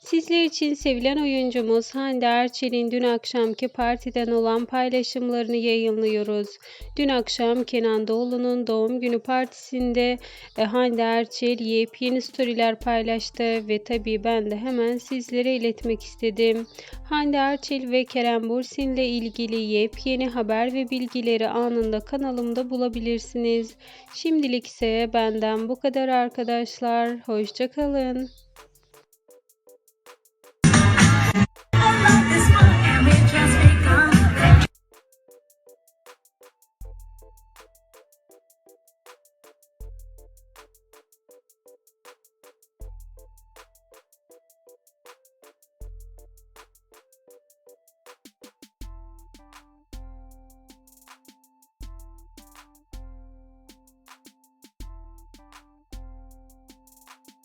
Sizler için sevilen oyuncumuz Hande Erçel'in dün akşamki partiden olan paylaşımlarını yayınlıyoruz. Dün akşam Kenan Doğulu'nun doğum günü partisinde e, Hande Erçel yepyeni storyler paylaştı ve tabii ben de hemen sizlere iletmek istedim. Hande Erçel ve Kerem Bürsin ile ilgili yepyeni haber ve bilgileri anında kanalımda bulabilirsiniz. Şimdilik ise benden bu kadar arkadaşlar. Hoşçakalın.